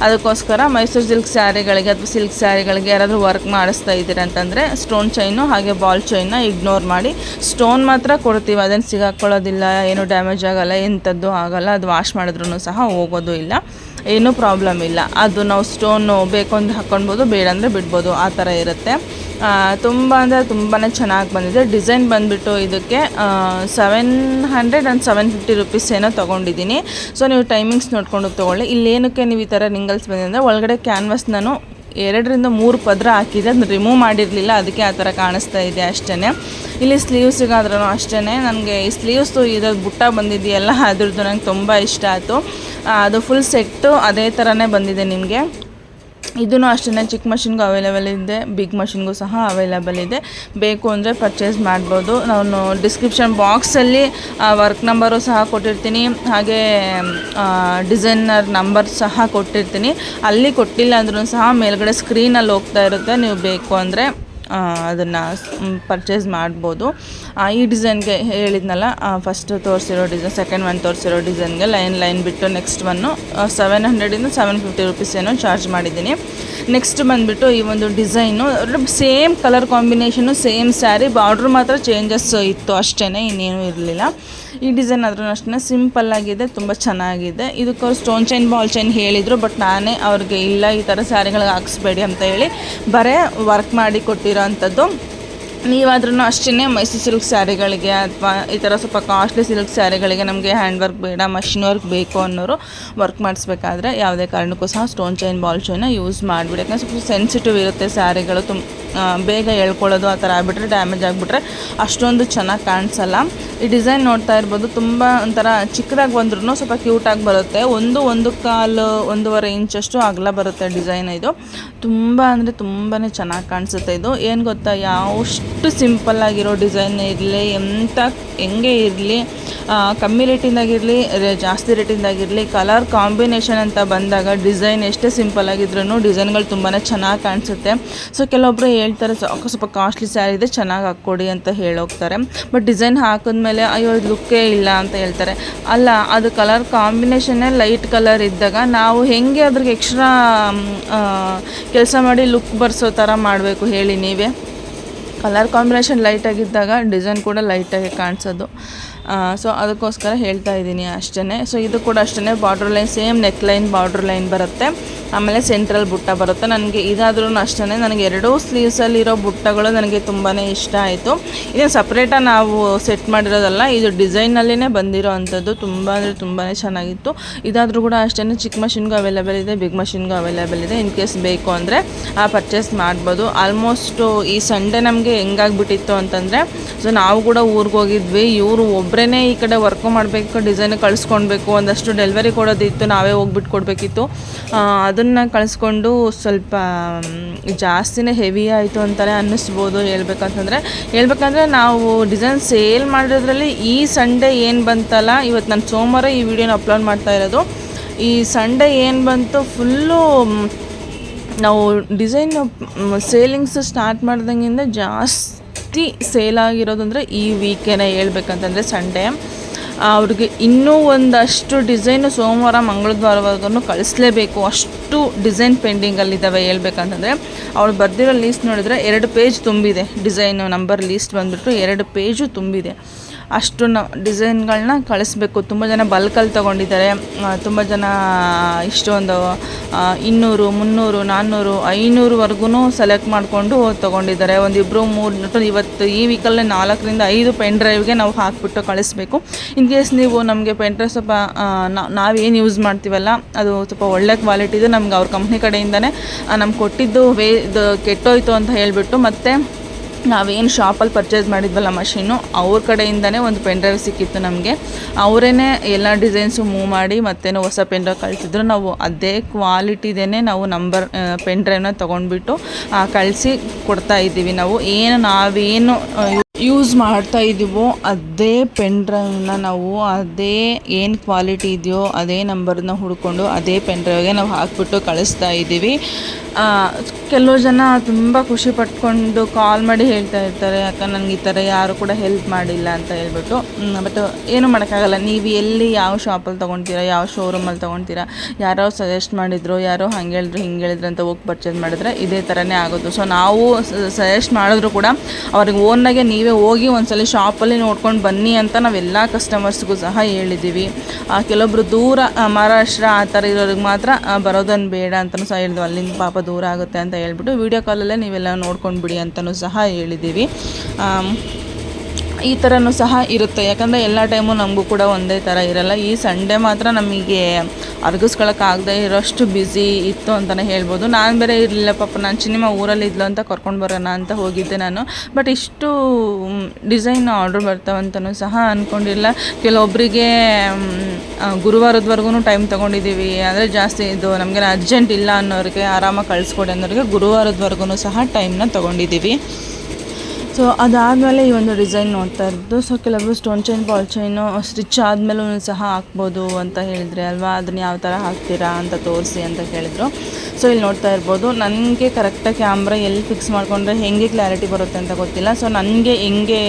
ಅದಕ್ಕೋಸ್ಕರ ಮೈಸೂರು ಸಿಲ್ಕ್ ಸ್ಯಾರಿಗಳಿಗೆ ಅಥವಾ ಸಿಲ್ಕ್ ಸ್ಯಾರಿಗಳಿಗೆ ಯಾರಾದರೂ ವರ್ಕ್ ಮಾಡಿಸ್ತಾ ಇದ್ದೀರ ಅಂತಂದರೆ ಸ್ಟೋನ್ ಚೈನು ಹಾಗೆ ಬಾಲ್ ಚೈನ್ನ ಇಗ್ನೋರ್ ಮಾಡಿ. ಸ್ಟೋನ್ ಮಾತ್ರ ಕೊಡ್ತೀವಿ, ಅದನ್ನು ಸಿಗಾಕೊಳ್ಳೋದಿಲ್ಲ, ಏನು ಡ್ಯಾಮೇಜ್ ಆಗೋಲ್ಲ, ಎಂಥದ್ದು ಆಗೋಲ್ಲ, ಅದು ವಾಶ್ ಮಾಡಿದ್ರೂ ಸಹ ಹೋಗೋದು ಇಲ್ಲ. ಏನೂ ಪ್ರಾಬ್ಲಮ್ ಇಲ್ಲ. ಅದು ನಾವು ಸ್ಟೋನು ಬೇಕು ಅಂದ್ರೆ ಹಾಕ್ಕೊಳ್ಬೋದು ಬೇಡ ಅಂದರೆ ಬಿಡ್ಬೋದು, ಆ ಥರ ಇರುತ್ತೆ. ತುಂಬ ಅಂದರೆ ತುಂಬಾ ಚೆನ್ನಾಗಿ ಬಂದಿದೆ. ಡಿಸೈನ್ ಬಂದುಬಿಟ್ಟು ಇದಕ್ಕೆ seven hundred and seven fifty rupees ಏನೋ ತೊಗೊಂಡಿದ್ದೀನಿ. ಸೊ ನೀವು ಟೈಮಿಂಗ್ಸ್ ನೋಡ್ಕೊಂಡು ತೊಗೊಳ್ಳಿ. ಇಲ್ಲೇನಕ್ಕೆ ನೀವು ಈ ಥರ ರಿಂಗಲ್ಸ್ ಬಂದಿದೆ ಅಂದರೆ ಒಳಗಡೆ ಕ್ಯಾನ್ವಾಸ್ ನಾನು ಎರಡರಿಂದ ಮೂರು ಪದರ ಹಾಕಿದೆ. ಅದನ್ನ ರಿಮೂವ್ ಮಾಡಿರಲಿಲ್ಲ. ಅದಕ್ಕೆ ಆ ಥರ ಕಾಣಿಸ್ತಾ ಇದೆ ಅಷ್ಟೇ ಇಲ್ಲಿ ಸ್ಲೀವ್ಸಿಗಾದ್ರೂ ಅಷ್ಟೇ ನನಗೆ ಈ ಸ್ಲೀವ್ಸು ಇದ್ರ ಬುಟ್ಟ ಬಂದಿದೆಯಲ್ಲ, ಅದ್ರದ್ದು ನಂಗೆ ತುಂಬ ಇಷ್ಟ ಆಯಿತು. ಅದು ಫುಲ್ ಸೆಟ್ಟು ಅದೇ ಥರನೇ ಬಂದಿದೆ ನಿಮಗೆ. ಇದೂ ಅಷ್ಟೇ ಚಿಕ್ಕ ಮಷಿನ್ಗೂ ಅವೈಲೇಬಲ್ ಇದೆ ಬಿಗ್ ಮಷಿನ್ಗೂ ಸಹ ಅವೈಲೇಬಲ್ ಇದೆ. ಬೇಕು ಅಂದರೆ ಪರ್ಚೇಸ್ ಮಾಡ್ಬೋದು. ನಾನು ಡಿಸ್ಕ್ರಿಪ್ಷನ್ ಬಾಕ್ಸಲ್ಲಿ ವರ್ಕ್ ನಂಬರು ಸಹ ಕೊಟ್ಟಿರ್ತೀನಿ. ಹಾಗೆ ಡಿಸೈನರ್ ನಂಬರ್ ಸಹ ಕೊಟ್ಟಿರ್ತೀನಿ. ಅಲ್ಲಿ ಕೊಟ್ಟಿಲ್ಲ ಅಂದ್ರೂ ಸಹ ಮೇಲ್ಗಡೆ ಸ್ಕ್ರೀನಲ್ಲಿ ಹೋಗ್ತಾ ಇರುತ್ತೆ. ನೀವು ಬೇಕು ಅಂದರೆ ಅದನ್ನು ಪರ್ಚೇಸ್ ಮಾಡ್ಬೋದು. ಈ ಡಿಸೈನ್ಗೆ ಹೇಳಿದ್ನಲ್ಲ ಫಸ್ಟ್ ತೋರಿಸಿರೋ ಡಿಸೈನ್ ಸೆಕೆಂಡ್ ಒನ್ ತೋರಿಸಿರೋ ಡಿಸೈನ್ಗೆ ಲೈನ್ ಲೈನ್ ಬಿಟ್ಟು ನೆಕ್ಸ್ಟ್ ಒನ್ನು ಸೆವೆನ್ ಹಂಡ್ರೆಡಿಂದ ಸೆವೆನ್ ಫಿಫ್ಟಿ ರುಪೀಸ್ ಏನೋ ಚಾರ್ಜ್ ಮಾಡಿದ್ದೀನಿ. ನೆಕ್ಸ್ಟ್ ಬಂದುಬಿಟ್ಟು ಈ ಒಂದು design same colour combination same sari border ಮಾತ್ರ ಚೇಂಜಸ್ ಇತ್ತು ಅಷ್ಟೇ ಇನ್ನೇನು ಇರಲಿಲ್ಲ. ಈ ಡಿಸೈನ್ ಆದ್ರೂ ಅಷ್ಟೇ ಸಿಂಪಲ್ ಆಗಿದೆ, ತುಂಬ ಚೆನ್ನಾಗಿದೆ. ಇದಕ್ಕೆ ಅವ್ರು ಸ್ಟೋನ್ ಚೈನ್ ಬಾಲ್ ಚೈನ್ ಹೇಳಿದರು ಬಟ್ ನಾನೇ ಅವ್ರಿಗೆ ಇಲ್ಲ ಈ ಥರ ಸ್ಯಾರಿಗಳಿಗೆ ಹಾಕ್ಸ್ಬೇಡಿ ಅಂತ ಹೇಳಿ ಬರೇ ವರ್ಕ್ ಮಾಡಿ ಕೊಟ್ಟಿರೋ ಅಂಥದ್ದು ನೀವಾದ್ರೂ ಅಷ್ಟೇ ಮೈಸೂರು ಸಿಲ್ಕ್ ಸ್ಯಾರಿಗಳಿಗೆ ಅಥವಾ ಈ ಥರ ಸ್ವಲ್ಪ ಕಾಸ್ಟ್ಲಿ ಸಿಲ್ಕ್ ಸ್ಯಾರಿಗಳಿಗೆ ನಮಗೆ ಹ್ಯಾಂಡ್ ವರ್ಕ್ ಬೇಡ, ಮಷಿನ್ ವರ್ಕ್ ಬೇಕು ಅನ್ನೋರು ವರ್ಕ್ ಮಾಡಿಸ್ಬೇಕಾದ್ರೆ ಯಾವುದೇ ಕಾರಣಕ್ಕೂ ಸಹ ಸ್ಟೋನ್ ಚೈನ್, ಬಾಲ್ ಚೈನ ಯೂಸ್ ಮಾಡಿಬಿಡಿ. ಯಾಕಂದರೆ ಸ್ವಲ್ಪ ಸೆನ್ಸಿಟಿವ್ ಇರುತ್ತೆ ಸ್ಯಾರಿಗಳು ತುಂಬ ಬೇಗ ಎಳ್ಕೊಳ್ಳೋದು ಆ ಥರ ಆಗಿಬಿಟ್ರೆ, ಡ್ಯಾಮೇಜ್ ಆಗಿಬಿಟ್ರೆ ಅಷ್ಟೊಂದು ಚೆನ್ನಾಗಿ ಕಾಣಿಸಲ್ಲ. ಈ ಡಿಸೈನ್ ನೋಡ್ತಾ ಇರ್ಬೋದು, ತುಂಬ ಒಂಥರ ಚಿಕ್ಕದಾಗಿ ಬಂದ್ರೂ ಸ್ವಲ್ಪ ಕ್ಯೂಟಾಗಿ ಬರುತ್ತೆ. ಒಂದು ಒಂದು ಕಾಲು ಒಂದೂವರೆ ಇಂಚಷ್ಟು ಅಗಲ ಬರುತ್ತೆ ಡಿಸೈನ್ ಇದು. ತುಂಬ ಅಂದರೆ ತುಂಬಾ ಚೆನ್ನಾಗಿ ಕಾಣಿಸುತ್ತೆ ಇದು. ಏನು ಗೊತ್ತಾ, ಯಾವಷ್ಟು ಸಿಂಪಲ್ ಆಗಿರೋ ಡಿಸೈನ್ ಇರಲಿ ಎಂಥ ಹೆಂಗೆ ಇರಲಿ ಕಮ್ಮಿ ರೇಟಿಂದಾಗಿರಲಿ ಜಾಸ್ತಿ ರೇಟಿಂದಾಗಿರಲಿ ಕಲರ್ ಕಾಂಬಿನೇಷನ್ ಅಂತ ಬಂದಾಗ ಡಿಸೈನ್ ಎಷ್ಟೇ ಸಿಂಪಲ್ ಆಗಿದ್ರೂ ಡಿಸೈನ್ಗಳು ತುಂಬಾ ಚೆನ್ನಾಗಿ ಕಾಣಿಸುತ್ತೆ. ಸೊ ಕೆಲವೊಬ್ಬರು ಹೇಳ್ತಾರೆ, ಸಾಕು, ಸ್ವಲ್ಪ ಕಾಸ್ಟ್ಲಿ ಸ್ಯಾರಿ ಇದೆ, ಚೆನ್ನಾಗಿ ಹಾಕ್ಕೊಡಿ ಅಂತ ಹೇಳೋಗ್ತಾರೆ. ಬಟ್ ಡಿಸೈನ್ ಹಾಕಿದ್ಮೇಲೆ, ಅಯ್ಯೋ, ಇದು ಲುಕ್ಕೇ ಇಲ್ಲ ಅಂತ ಹೇಳ್ತಾರೆ. ಅಲ್ಲ, ಅದು ಕಲರ್ ಕಾಂಬಿನೇಷನ್ನೇ ಲೈಟ್ ಕಲರ್ ಇದ್ದಾಗ ನಾವು ಹೆಂಗೆ ಅದ್ರಿಗೆ ಎಕ್ಸ್ಟ್ರಾ ಕೆಲಸ ಮಾಡಿ ಲುಕ್ ಬರ್ಸೋ ಥರ ಮಾಡಬೇಕು ಹೇಳಿ ನೀವೇ. ಕಲರ್ ಕಾಂಬಿನೇಷನ್ ಲೈಟಾಗಿದ್ದಾಗ ಡಿಸೈನ್ ಕೂಡ ಲೈಟಾಗಿ ಕಾಣಿಸೋದು. ಸೊ ಅದಕ್ಕೋಸ್ಕರ ಹೇಳ್ತಾ ಇದ್ದೀನಿ ಅಷ್ಟೇ ಸೊ ಇದು ಕೂಡ ಅಷ್ಟೇ border line same neck line border line ಬರುತ್ತೆ. ಆಮೇಲೆ ಸೆಂಟ್ರಲ್ ಬುಟ್ಟ ಬರುತ್ತೆ. ನನಗೆ ಇದಾದ್ರೂ ಅಷ್ಟೇ ನನಗೆ ಎರಡೂ ಸ್ಲೀವ್ಸಲ್ಲಿರೋ ಬುಟ್ಟಗಳು ನನಗೆ ತುಂಬಾ ಇಷ್ಟ ಆಯಿತು. ಇದನ್ನು ಸಪ್ರೇಟಾಗಿ ನಾವು ಸೆಟ್ ಮಾಡಿರೋದಲ್ಲ, ಇದು ಡಿಸೈನಲ್ಲಿನೇ ಬಂದಿರೋ ಅಂಥದ್ದು ತುಂಬ ಅಂದರೆ ತುಂಬಾ ಚೆನ್ನಾಗಿತ್ತು. ಇದಾದರೂ ಕೂಡ ಅಷ್ಟೇ ಚಿಕ್ಕ ಮಷಿನ್ಗೂ ಅವೈಲೇಬಲ್ ಇದೆ ಬಿಗ್ ಮಷಿನ್ಗೂ ಅವೈಲೇಬಲ್ ಇದೆ. ಇನ್ ಕೇಸ್ ಬೇಕು ಅಂದರೆ ಆ ಪರ್ಚೇಸ್ ಮಾಡ್ಬೋದು. ಆಲ್ಮೋಸ್ಟು ಈ ಸಂಡೇ ನಮಗೆ ಹೆಂಗಾಗ್ಬಿಟ್ಟಿತ್ತು ಅಂತಂದರೆ ಸೊ ನಾವು ಕೂಡ ಊರಿಗೆ ಹೋಗಿದ್ವಿ. ಇವರು ಒಬ್ಬರೇ ಈ ಕಡೆ ವರ್ಕ್ ಮಾಡಬೇಕು ಡಿಸೈನ್ ಕಳಿಸ್ಕೊಳ್ಬೇಕು ಒಂದಷ್ಟು ಡೆಲಿವರಿ ಕೊಡೋದಿತ್ತು, ನಾವೇ ಹೋಗ್ಬಿಟ್ಟು ಕೊಡಬೇಕಿತ್ತು. ಅದನ್ನು ಕಳಿಸ್ಕೊಂಡು ಸ್ವಲ್ಪ ಜಾಸ್ತಿನೇ ಹೆವಿ ಆಯಿತು ಅಂತಲೇ ಅನ್ನಿಸ್ಬೋದು ಹೇಳ್ಬೇಕಂತಂದರೆ. ಹೇಳ್ಬೇಕಂದ್ರೆ ನಾವು ಡಿಸೈನ್ ಸೇಲ್ ಮಾಡಿರೋದ್ರಲ್ಲಿ ಈ ಸಂಡೇ ಏನು ಬಂತಲ್ಲ ಇವತ್ತು ನಾನು ಸೋಮವಾರ ಈ ವಿಡಿಯೋನ ಅಪ್ಲೋಡ್ ಮಾಡ್ತಾ ಇರೋದು. ಈ ಸಂಡೇ ಏನು ಬಂತು ಫುಲ್ಲು ನಾವು ಡಿಸೈನ್ ಸೇಲಿಂಗ್ಸ್ ಸ್ಟಾರ್ಟ್ ಮಾಡ್ದಂಗಿಂದ ಜಾಸ್ತಿ ಸೇಲ್ ಆಗಿರೋದು ಅಂದರೆ ಈ ವೀಕೇನೆ ಹೇಳ್ಬೇಕಂತಂದರೆ ಸಂಡೇ ಅವ್ರಿಗೆ ಇನ್ನೂ ಒಂದಷ್ಟು ಡಿಸೈನು ಸೋಮವಾರ ಮಂಗಳವಾರವರೆಗೂ ಕಳಿಸ್ಲೇಬೇಕು. ಅಷ್ಟು ಡಿಸೈನ್ ಪೆಂಡಿಂಗಲ್ಲಿದ್ದಾವೆ ಹೇಳ್ಬೇಕಂತಂದರೆ. ಅವ್ರು ಬರೆದಿರೋ ಲೀಸ್ಟ್ ನೋಡಿದ್ರೆ ಎರಡು ಪೇಜ್ ತುಂಬಿದೆ. ಡಿಸೈನು ನಂಬರ್ ಲೀಸ್ಟ್ ಬಂದುಬಿಟ್ಟು ಎರಡು ಪೇಜು ತುಂಬಿದೆ. ಅಷ್ಟು ಡಿಸೈನ್ಗಳನ್ನ ಕಳಿಸ್ಬೇಕು. ತುಂಬ ಜನ ಬಲ್ಕಲ್ಲಿ ತೊಗೊಂಡಿದ್ದಾರೆ. ತುಂಬ ಜನ ಇಷ್ಟೊಂದು ಇನ್ನೂರು, ಮುನ್ನೂರು, ನಾನ್ನೂರು ಐನೂರುವರೆಗೂ ಸೆಲೆಕ್ಟ್ ಮಾಡಿಕೊಂಡು ತೊಗೊಂಡಿದ್ದಾರೆ. ಒಂದಿಬ್ಬರು ಮೂರು ಇವತ್ತು ಈ ವೀಕಲ್ಲೇ ನಾಲ್ಕರಿಂದ ಐದು ಪೆನ್ ಡ್ರೈವ್ಗೆ ನಾವು ಹಾಕಿಬಿಟ್ಟು ಕಳಿಸ್ಬೇಕು. ಇನ್ ಕೇಸ್ ನೀವು ನಮಗೆ ಪೆನ್ ಡ್ರೈವ್ ಸ್ವಲ್ಪ ನಾವೇನು ಯೂಸ್ ಮಾಡ್ತೀವಲ್ಲ, ಅದು ಸ್ವಲ್ಪ ಒಳ್ಳೆ ಕ್ವಾಲಿಟಿದು ನಮ್ಗೆ ಅವ್ರ ಕಂಪ್ನಿ ಕಡೆಯಿಂದನೇ ನಮ್ಗೆ ಕೊಟ್ಟಿದ್ದು ವೇ, ಇದು ಕೆಟ್ಟೋಯ್ತು ಅಂತ ಹೇಳಿಬಿಟ್ಟು ಮತ್ತೆ ನಾವೇನು ಶಾಪಲ್ಲಿ ಪರ್ಚೇಸ್ ಮಾಡಿದ್ವಲ್ಲ ಮಷೀನು ಅವ್ರ ಕಡೆಯಿಂದನೇ ಒಂದು ಪೆನ್ ಡ್ರೈವ್ ಸಿಕ್ಕಿತ್ತು ನಮಗೆ. ಅವರೇ ಎಲ್ಲ ಡಿಸೈನ್ಸು ಮೂವ್ ಮಾಡಿ ಮತ್ತೇನೋ ಹೊಸ ಪೆನ್ ಡ್ರೈವ್ ಕಳಿಸಿದ್ರು. ನಾವು ಅದೇ ಕ್ವಾಲಿಟಿದೇ ನಾವು ನಂಬರ್ ಪೆನ್ ಡ್ರೈವ್ನ ತೊಗೊಂಡ್ಬಿಟ್ಟು ಕಳಿಸಿ ಕೊಡ್ತಾ ಇದ್ದೀವಿ ನಾವು. ಏನು ನಾವೇನು ಯೂಸ್ ಮಾಡ್ತಾ ಇದ್ದೀವೋ ಅದೇ ಪೆನ್ ಡ್ರೈವ್ನ ನಾವು, ಅದೇ ಏನು ಕ್ವಾಲಿಟಿ ಇದೆಯೋ, ಅದೇ ನಂಬರ್ನ ಹುಡ್ಕೊಂಡು ಅದೇ ಪೆನ್ ಡ್ರೈವ್ಗೆ ನಾವು ಹಾಕ್ಬಿಟ್ಟು ಕಳಿಸ್ತಾ ಇದ್ದೀವಿ ಕೆಲವು ಜನ ತುಂಬ ಖುಷಿ ಪಟ್ಕೊಂಡು ಕಾಲ್ ಮಾಡಿ ಹೇಳ್ತಾ ಇರ್ತಾರೆ, ಅಕ್ಕ ನನಗೆ ಈ ಥರ ಯಾರು ಕೂಡ ಹೆಲ್ಪ್ ಮಾಡಿಲ್ಲ ಅಂತ ಹೇಳ್ಬಿಟ್ಟು. ಬಟ್ ಏನು ಮಾಡೋಕ್ಕಾಗಲ್ಲ, ನೀವು ಎಲ್ಲಿ ಯಾವ ಶಾಪಲ್ಲಿ ತೊಗೊಳ್ತೀರಾ ಯಾವ ಶೋರೂಮಲ್ಲಿ ತೊಗೊಳ್ತೀರಾ ಯಾರೋ ಸಜೆಸ್ಟ್ ಮಾಡಿದ್ರು, ಯಾರೋ ಹಂಗೆ ಹೇಳಿದ್ರು, ಹಿಂಗೆ ಹೇಳಿದ್ರು ಅಂತ ಹೋಗಿ ಪರ್ಚೇಸ್ ಮಾಡಿದ್ರೆ ಇದೇ ಥರನೇ ಆಗೋದು. ಸೊ ನಾವು ಸಜೆಸ್ಟ್ ಮಾಡಿದ್ರು ಕೂಡ, ಅವ್ರಿಗೆ ಓನಾಗೆ ನೀವೇ ಹೋಗಿ ಒಂದ್ಸಲ ಶಾಪಲ್ಲಿ ನೋಡ್ಕೊಂಡು ಬನ್ನಿ ಅಂತ ನಾವೆಲ್ಲ ಕಸ್ಟಮರ್ಸ್ಗೂ ಸಹ ಹೇಳಿದ್ದೀವಿ ಆ, ಕೆಲವೊಬ್ರು ದೂರ ಮಹಾರಾಷ್ಟ್ರ ಆ ಥರ ಇರೋರಿಗೆ ಮಾತ್ರ ಬರೋದನ್ನು ಬೇಡ ಅಂತಲೂ ಸಹ ಹೇಳಿದ್ವಿ. ಅಲ್ಲಿಂದ ಪಾಪ ದೂರ ಆಗುತ್ತೆ ಅಂತ ಹೇಳ್ಬಿಟ್ಟು ವೀಡಿಯೋ ಕಾಲಲ್ಲೇ ನೀವೆಲ್ಲ ನೋಡ್ಕೊಂಡು ಬಿಡಿ ಅಂತಲೂ ಸಹ ಹೇಳಿದ್ದೀವಿ ಈ ಥರನೂ ಸಹ ಇರುತ್ತೆ. ಯಾಕಂದರೆ ಎಲ್ಲ ಟೈಮು ನಮಗೂ ಕೂಡ ಒಂದೇ ಥರ ಇರಲ್ಲ. ಈ ಸಂಡೇ ಮಾತ್ರ ನಮಗೆ ಅರ್ಗಿಸ್ಕೊಳಕ್ಕಾಗದೇ ಇರೋಷ್ಟು ಬ್ಯುಸಿ ಇತ್ತು ಅಂತಲೇ ಹೇಳ್ಬೋದು. ನಾನು ಬೇರೆ ಇರಲಿಲ್ಲ ಪಾಪ, ನಾನು ಸಿನಿಮಾ ಊರಲ್ಲಿ ಇದ್ಲು ಅಂತ ಕರ್ಕೊಂಡು ಬರೋಣ ಅಂತ ಹೋಗಿದ್ದೆ ನಾನು. ಬಟ್ ಇಷ್ಟು ಡಿಸೈನ್ ಆರ್ಡ್ರ್ ಬರ್ತಾವಂತನೂ ಸಹ ಅಂದ್ಕೊಂಡಿಲ್ಲ ಕೆಲವೊಬ್ಬರಿಗೆ ಗುರುವಾರದವರೆಗೂ ಟೈಮ್ ತೊಗೊಂಡಿದ್ದೀವಿ ಅಂದರೆ ಜಾಸ್ತಿ ಇದು ನಮಗೆ ಅರ್ಜೆಂಟ್ ಇಲ್ಲ ಅನ್ನೋರಿಗೆ, ಆರಾಮಾಗಿ ಕಳಿಸ್ಕೊಡಿ ಅನ್ನೋರಿಗೆ ಗುರುವಾರದವರೆಗೂ ಸಹ ಟೈಮ್ನ ತೊಗೊಂಡಿದ್ದೀವಿ ಸೊ ಅದಾದಮೇಲೆ ಈ ಒಂದು ಡಿಸೈನ್ ನೋಡ್ತಾ ಇರೋದು. ಸೊ ಕೆಲವರು stone chain ball chain stitch ಆದಮೇಲೂ ಸಹ ಹಾಕ್ಬೋದು ಅಂತ ಹೇಳಿದ್ರೆ ಅಲ್ವಾ? ಅದನ್ನ ಯಾವ ಥರ ಹಾಕ್ತೀರಾ ಅಂತ ತೋರಿಸಿ ಅಂತ ಕೇಳಿದರು ಸೊ ಇಲ್ಲಿ ನೋಡ್ತಾ ಇರ್ಬೋದು. ನನಗೆ ಕರೆಕ್ಟಾಗಿ ಕ್ಯಾಮ್ರಾ ಎಲ್ಲಿ ಫಿಕ್ಸ್ ಮಾಡಿಕೊಂಡ್ರೆ ಹೆಂಗೆ ಕ್ಲಾರಿಟಿ ಬರುತ್ತೆ ಅಂತ ಗೊತ್ತಿಲ್ಲ. ಸೊ ನನಗೆ ಹೆಂಗೆ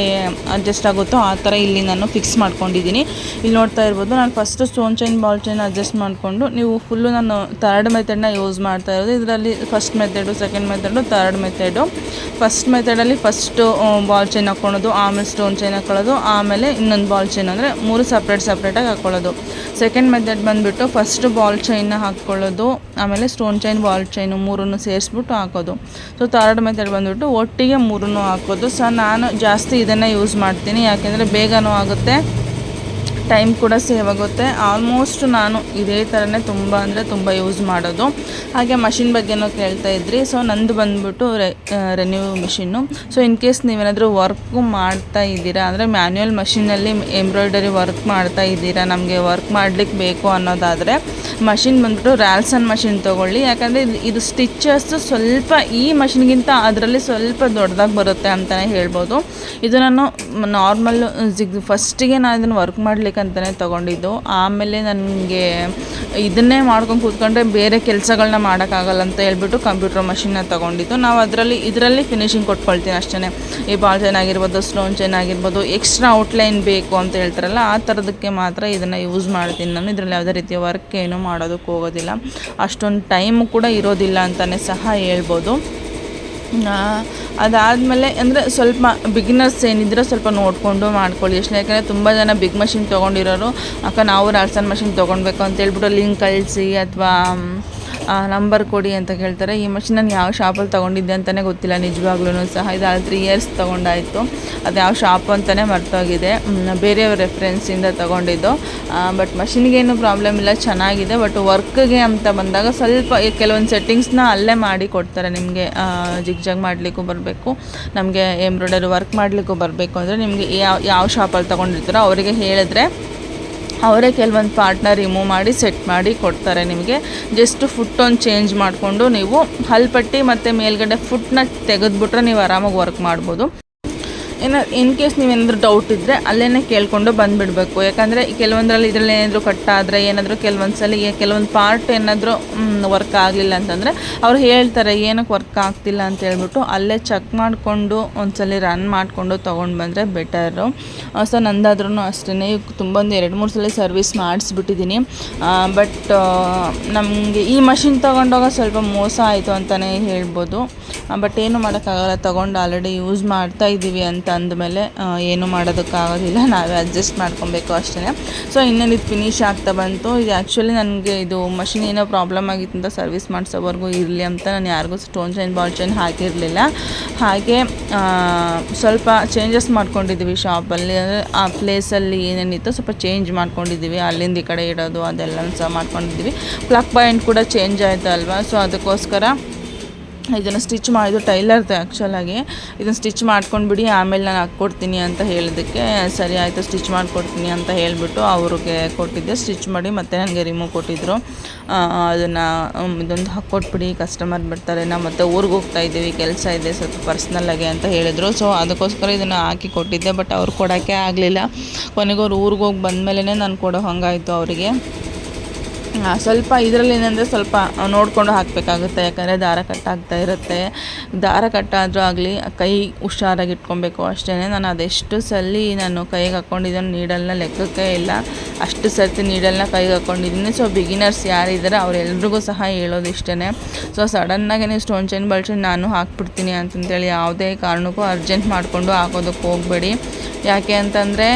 ಅಡ್ಜಸ್ಟ್ ಆಗುತ್ತೋ ಆ ಥರ ಇಲ್ಲಿ ನಾನು ಫಿಕ್ಸ್ ಮಾಡ್ಕೊಂಡಿದ್ದೀನಿ. ಇಲ್ಲಿ ನೋಡ್ತಾ ಇರ್ಬೋದು, ನಾನು first stone chain ball chain adjust ಮಾಡಿಕೊಂಡು, ನೀವು ಫುಲ್ಲು ನಾನು ಥರ್ಡ್ ಮೆಥಡ್ನ ಯೂಸ್ ಮಾಡ್ತಾ ಇರೋದು. ಇದರಲ್ಲಿ first method second method third method first ಮೆಥಡಲ್ಲಿ first ball chain ಹಾಕ್ಕೊಳೋದು ಆಮೇಲೆ ಸ್ಟೋನ್ ಚೈನ್ ಹಾಕ್ಕೊಳ್ಳೋದು ಆಮೇಲೆ ಇನ್ನೊಂದು ಬಾಲ್ ಚೈನ್ ಅಂದರೆ ಮೂರು ಸಪ್ರೇಟ್ ಸಪ್ರೇಟಾಗಿ ಹಾಕ್ಕೊಳ್ಳೋದು ಸೆಕೆಂಡ್ ಮೆಥಡ್ ಬಂದುಬಿಟ್ಟು ಫಸ್ಟ್ ಬಾಲ್ ಚೈನ್ನ ಹಾಕ್ಕೊಳ್ಳೋದು ಆಮೇಲೆ ಸ್ಟೋನ್ ಚೈನ್ ಬಾಲ್ ಚೈನು ಮೂರನ್ನು ಸೇರಿಸ್ಬಿಟ್ಟು ಹಾಕೋದು. ಸೊ ಥರ್ಡ್ ಮೆಥಡ್ ಬಂದುಬಿಟ್ಟು ಒಟ್ಟಿಗೆ ಮೂರನ್ನು ಹಾಕೋದು. ಸೊ ನಾನು ಜಾಸ್ತಿ ಇದನ್ನು ಯೂಸ್ ಮಾಡ್ತೀನಿ, ಯಾಕೆಂದರೆ ಬೇಗನೂ ಆಗುತ್ತೆ. ಟೈಮ್ ಕೂಡ ಸೇವ್ ಆಗುತ್ತೆ. ಆಲ್ಮೋಸ್ಟ್ ನಾನು ಇದೇ ಥರನೇ ತುಂಬ ಅಂದರೆ ತುಂಬ ಯೂಸ್ ಮಾಡೋದು. ಹಾಗೆ ಮಷಿನ್ ಬಗ್ಗೆನೂ ಕೇಳ್ತಾ ಇದ್ರಿ. ಸೊ ನಂದು ಬಂದ್ಬಿಟ್ಟು renew machine. So in case ನೀವೇನಾದರೂ ವರ್ಕು ಮಾಡ್ತಾ ಇದ್ದೀರಾ, ಅಂದರೆ ಮ್ಯಾನ್ಯುವಲ್ ಮಷಿನಲ್ಲಿ ಎಂಬ್ರಾಯ್ಡರಿ ವರ್ಕ್ ಮಾಡ್ತಾ ಇದ್ದೀರಾ, ನಮಗೆ ವರ್ಕ್ ಮಾಡ್ಲಿಕ್ಕೆ ಬೇಕು ಅನ್ನೋದಾದರೆ ಮಷಿನ್ ಬಂದ್ಬಿಟ್ಟು ರ್ಯಾಲ್ಸನ್ ಮಷಿನ್ ತೊಗೊಳ್ಳಿ. ಯಾಕಂದರೆ ಇದು ಇದು ಸ್ಟಿಚಸ್ ಸ್ವಲ್ಪ ಈ ಮಷಿನ್ಗಿಂತ ಅದರಲ್ಲಿ ಸ್ವಲ್ಪ ದೊಡ್ಡದಾಗಿ ಬರುತ್ತೆ ಅಂತಲೇ ಹೇಳ್ಬೋದು. ಇದು ನಾನು ನಾರ್ಮಲ್ ಜಿಗ್ ಫಸ್ಟಿಗೆ ನಾನು ಇದನ್ನು ವರ್ಕ್ ಮಾಡ್ಲಿಕ್ಕೆ ಅಂತಲೇ ತೊಗೊಂಡಿದ್ದು. ಆಮೇಲೆ ನನಗೆ ಇದನ್ನೇ ಮಾಡ್ಕೊಂಡು ಕೂತ್ಕೊಂಡ್ರೆ ಬೇರೆ ಕೆಲಸಗಳನ್ನ ಮಾಡೋಕ್ಕಾಗಲ್ಲ ಅಂತ ಹೇಳ್ಬಿಟ್ಟು ಕಂಪ್ಯೂಟರ್ ಮಷಿನ್ನ ತೊಗೊಂಡಿದ್ದು. ನಾವು ಅದರಲ್ಲಿ, ಇದರಲ್ಲಿ ಫಿನಿಷಿಂಗ್ ಕೊಟ್ಕೊಳ್ತೀನಿ ಅಷ್ಟೇ ಈ ಬಾಲ್ ಚೈನ್ ಆಗಿರ್ಬೋದು ಸ್ಟೋನ್ ಚೈನ್ ಆಗಿರ್ಬೋದು ಎಕ್ಸ್ಟ್ರಾ ಔಟ್ಲೈನ್ ಬೇಕು ಅಂತ ಹೇಳ್ತಾರಲ್ಲ, ಆ ಥರದಕ್ಕೆ ಮಾತ್ರ ಇದನ್ನು ಯೂಸ್ ಮಾಡ್ತೀನಿ ನಾನು. ಇದರಲ್ಲಿ ಯಾವುದೇ ರೀತಿಯ ವರ್ಕ್ ಏನೂ ಮಾಡೋದಕ್ಕೆ ಹೋಗೋದಿಲ್ಲ. ಅಷ್ಟೊಂದು ಟೈಮ್ ಕೂಡ ಇರೋದಿಲ್ಲ ಅಂತಲೇ ಸಹ ಹೇಳ್ಬೋದು. ಅದಾದಮೇಲೆ ಅಂದರೆ ಸ್ವಲ್ಪ ಬಿಗಿನರ್ಸ್ ಏನಿದ್ರೆ ಸ್ವಲ್ಪ ನೋಡಿಕೊಂಡು ಮಾಡ್ಕೊಳ್ಳಿ. ಅಷ್ಟೇ ಯಾಕಂದರೆ ತುಂಬ ಜನ ಬಿಗ್ ಮಷಿನ್ ತೊಗೊಂಡಿರೋರು. ಅಕ್ಕ, ನಾವು ರಾಲ್ಸನ್ ಮಷಿನ್ ತೊಗೊಳ್ಬೇಕು ಅಂತ ಹೇಳ್ಬಿಟ್ಟು ಲಿಂಕ್ ಕಳಿಸಿ, ಅಥವಾ ನಂಬರ್ ಕೊಡಿ ಅಂತ ಕೇಳ್ತಾರೆ. ಈ ಮಷಿನ್ ನಾನು ಯಾವ ಶಾಪಲ್ಲಿ ತೊಗೊಂಡಿದ್ದೆ ಅಂತಲೇ ಗೊತ್ತಿಲ್ಲ. ನಿಜವಾಗ್ಲೂ ಸಹ ಇದು ತ್ರೀ ಇಯರ್ಸ್ ತೊಗೊಂಡಾಯಿತು. ಅದು ಯಾವ ಶಾಪ್ ಅಂತಲೇ ಮರ್ತೋಗಿದೆ. ಬೇರೆಯವ್ರ ರೆಫರೆನ್ಸಿಂದ ತೊಗೊಂಡಿದ್ದು. ಬಟ್ ಮಷಿನ್ಗೇನು ಪ್ರಾಬ್ಲಮ್ ಇಲ್ಲ, ಚೆನ್ನಾಗಿದೆ. ಬಟ್ ವರ್ಕ್ಗೆ ಅಂತ ಬಂದಾಗ ಸ್ವಲ್ಪ ಕೆಲವೊಂದು ಸೆಟ್ಟಿಂಗ್ಸ್ನ ಅಲ್ಲೇ ಮಾಡಿ ಕೊಡ್ತಾರೆ. ನಿಮಗೆ ಜಿಗ್ ಜಗ್ ಮಾಡಲಿಕ್ಕೂ ಬರಬೇಕು. ನಮಗೆ ಎಂಬ್ರಾಯ್ಡರಿ ವರ್ಕ್ ಮಾಡಲಿಕ್ಕೂ ಬರಬೇಕು. ಅಂದರೆ ನಿಮಗೆ ಯಾವ ಯಾವ ಶಾಪಲ್ಲಿ ತೊಗೊಂಡಿರ್ತಾರೋ ಅವರಿಗೆ ಹೇಳಿದ್ರೆ ಅವರೇ ಕೆಲವೊಂದು ಪಾರ್ಟ್ನ ರಿಮೂವ್ ಮಾಡಿ ಸೆಟ್ ಮಾಡಿ ಕೊಡ್ತಾರೆ ನಿಮಗೆ. ಜಸ್ಟ್ ಫುಟ್ ಒಂದು ಚೇಂಜ್ ಮಾಡಿಕೊಂಡು ನೀವು ಹಲ್ಪಟ್ಟಿ ಮತ್ತು ಮೇಲ್ಗಡೆ ಫುಟ್ನ ತೆಗೆದ್ಬಿಟ್ರೆ ನೀವು ಆರಾಮಾಗಿ ವರ್ಕ್ ಮಾಡ್ಬೋದು. ಏನೋ ಇನ್ ಕೇಸ್ ನೀವೇನಾದರೂ ಡೌಟ್ ಇದ್ದರೆ ಅಲ್ಲೇ ಕೇಳಿಕೊಂಡು ಬಂದುಬಿಡ್ಬೇಕು. ಯಾಕಂದರೆ ಕೆಲವೊಂದರಲ್ಲಿ ಇದರಲ್ಲಿ ಏನಾದರೂ ಕಟ್ಟಾದರೆ ಏನಾದರೂ ಕೆಲವೊಂದು ಸಲ ಕೆಲವೊಂದು ಪಾರ್ಟ್ ಏನಾದರೂ ವರ್ಕ್ ಆಗಲಿಲ್ಲ ಅಂತಂದರೆ ಅವ್ರು ಹೇಳ್ತಾರೆ, ಏನಕ್ಕೆ ವರ್ಕ್ ಆಗ್ತಿಲ್ಲ? ಅಂತ ಹೇಳ್ಬಿಟ್ಟು ಅಲ್ಲೇ ಚೆಕ್ ಮಾಡಿಕೊಂಡು ಒಂದ್ಸಲ ರನ್ ಮಾಡಿಕೊಂಡು ತೊಗೊಂಡು ಬಂದರೆ ಬೆಟರು ಸೊ ನಂದಾದ್ರೂ ಅಷ್ಟೇ ಈಗ ತುಂಬ ಒಂದು ಎರಡು, ಮೂರು ಸಲ ಸರ್ವಿಸ್ ಮಾಡಿಸ್ಬಿಟ್ಟಿದ್ದೀನಿ ಬಟ್ ನಮಗೆ ಈ ಮಷಿನ್ ತೊಗೊಂಡಾಗ ಸ್ವಲ್ಪ ಮೋಸ ಆಯಿತು ಅಂತಲೇ ಹೇಳ್ಬೋದು. ಬಟ್ ಏನು ಮಾಡೋಕ್ಕಾಗಲ್ಲ. ತೊಗೊಂಡು ಆಲ್ರೆಡಿ ಯೂಸ್ ಮಾಡ್ತಾ ಇದ್ದೀವಿ ಅಂತ ಅಂದಮೇಲೆ ಏನು ಮಾಡೋದಕ್ಕಾಗೋದಿಲ್ಲ. [laughs] ನಾವೇ ಅಡ್ಜಸ್ಟ್ ಮಾಡ್ಕೊಬೇಕು ಅಷ್ಟೇ ಸೊ ಇನ್ನೇನು ಇದು ಫಿನಿಶ್ ಆಗ್ತಾ ಬಂತು. ಇದು ಆ್ಯಕ್ಚುಲಿ ನನಗೆ ಇದು ಮಷಿನ್ ಏನೋ ಪ್ರಾಬ್ಲಮ್ ಆಗಿತ್ತು ಅಂತ ಸರ್ವಿಸ್ ಮಾಡಿಸೋವರೆಗೂ ಇರಲಿ ಅಂತ ನಾನು ಯಾರಿಗೂ ಸ್ಟೋನ್ ಚೈನ್ ಬಾಲ್ ಚೈನ್ ಹಾಕಿರಲಿಲ್ಲ. ಹಾಗೆ ಸ್ವಲ್ಪ ಚೇಂಜಸ್ ಮಾಡ್ಕೊಂಡಿದ್ದೀವಿ ಶಾಪಲ್ಲಿ ಅಂದರೆ, ಆ ಪ್ಲೇಸಲ್ಲಿ ಏನೇನಿತ್ತು ಸ್ವಲ್ಪ ಚೇಂಜ್ ಮಾಡ್ಕೊಂಡಿದ್ದೀವಿ. ಅಲ್ಲಿಂದ ಈ ಕಡೆ ಇಡೋದು ಅದೆಲ್ಲ ಸಹ ಮಾಡ್ಕೊಂಡಿದ್ದೀವಿ. ಪ್ಲಗ್ ಪಾಯಿಂಟ್ ಕೂಡ ಚೇಂಜ್ ಆಯಿತು ಅಲ್ವಾ ಸೊ ಅದಕ್ಕೋಸ್ಕರ ಇದನ್ನು ಸ್ಟಿಚ್ ಮಾಡಿದ್ದು ಟೈಲರ್ದು ಆ್ಯಕ್ಚುಲಾಗಿ ಇದನ್ನು ಸ್ಟಿಚ್ ಮಾಡ್ಕೊಂಡ್ಬಿಡಿ, ಆಮೇಲೆ ನಾನು ಹಾಕ್ಕೊಡ್ತೀನಿ ಅಂತ ಹೇಳಿದ್ದಕ್ಕೆ ಸರಿ ಆಯಿತು ಸ್ಟಿಚ್ ಮಾಡಿಕೊಡ್ತೀನಿ ಅಂತ ಹೇಳಿಬಿಟ್ಟು ಅವ್ರಿಗೆ ಕೊಟ್ಟಿದ್ದೆ. ಸ್ಟಿಚ್ ಮಾಡಿ ಮತ್ತೆ ನನಗೆ ರಿಮೂವ್ ಕೊಟ್ಟಿದ್ದರು ಅದನ್ನು ಇದೊಂದು ಹಾಕ್ಕೊಟ್ಬಿಡಿ ಕಸ್ಟಮರ್ ಬರ್ತಾರೆ ನಾವು ಮತ್ತೆ ಊರಿಗೆ ಹೋಗ್ತಾ ಇದ್ದೀವಿ, ಕೆಲಸ ಇದೆ, ಸ್ವಲ್ಪ ಪರ್ಸ್ನಲ್ಲಾಗಿ ಅಂತ ಹೇಳಿದರು. ಸೊ ಅದಕ್ಕೋಸ್ಕರ ಇದನ್ನು ಹಾಕಿ ಕೊಟ್ಟಿದ್ದೆ ಬಟ್ ಅವ್ರು ಕೊಡೋಕ್ಕೆ ಆಗಲಿಲ್ಲ. ಕೊನೆಗೆ ಅವ್ರು ಊರಿಗೆ ಹೋಗಿ ಬಂದಮೇಲೆ ನಾನು ಕೊಡೋ ಹಂಗಾಯಿತು ಅವರಿಗೆ. ಸ್ವಲ್ಪ ಇದರಲ್ಲಿ ಏನಂದರೆ ಸ್ವಲ್ಪ ನೋಡಿಕೊಂಡು ಹಾಕಬೇಕಾಗುತ್ತೆ. ಯಾಕಂದರೆ ದಾರ ಕಟ್ಟಾಗ್ತಾ ಇರುತ್ತೆ. ದಾರ ಕಟ್ಟಾದರೂ ಆಗಲಿ, ಕೈ ಹುಷಾರಾಗಿ ಇಟ್ಕೊಬೇಕು ಅಷ್ಟೇ ನಾನು ಅದೆಷ್ಟು ಸಲ ನಾನು ಕೈಗೆ ಹಾಕ್ಕೊಂಡಿದ್ದೀನಿ ನೀಡಲ್ನ ಲೆಕ್ಕಕ್ಕೆ ಇಲ್ಲ. ಅಷ್ಟು ಸರ್ತಿ ನೀಡಲ್ನ ಕೈಗೆ ಹಾಕ್ಕೊಂಡಿದ್ದೀನಿ. ಸೊ ಬಿಗಿನರ್ಸ್ ಯಾರಿದ್ದಾರೆ ಅವರೆಲ್ರಿಗೂ ಸಹ ಹೇಳೋದು ಇಷ್ಟೇ ಸೊ ಸಡನ್ನಾಗಿ ನೀವು ಸ್ಟೋನ್ ಚೈನ್ ಬಳಸಿ ನಾನು ಹಾಕ್ಬಿಡ್ತೀನಿ ಅಂತಂತೇಳಿ ಯಾವುದೇ ಕಾರಣಕ್ಕೂ ಅರ್ಜೆಂಟ್ ಮಾಡಿಕೊಂಡು ಹಾಕೋದಕ್ಕೆ ಹೋಗಬೇಡಿ. ಯಾಕೆ ಅಂತಂದರೆ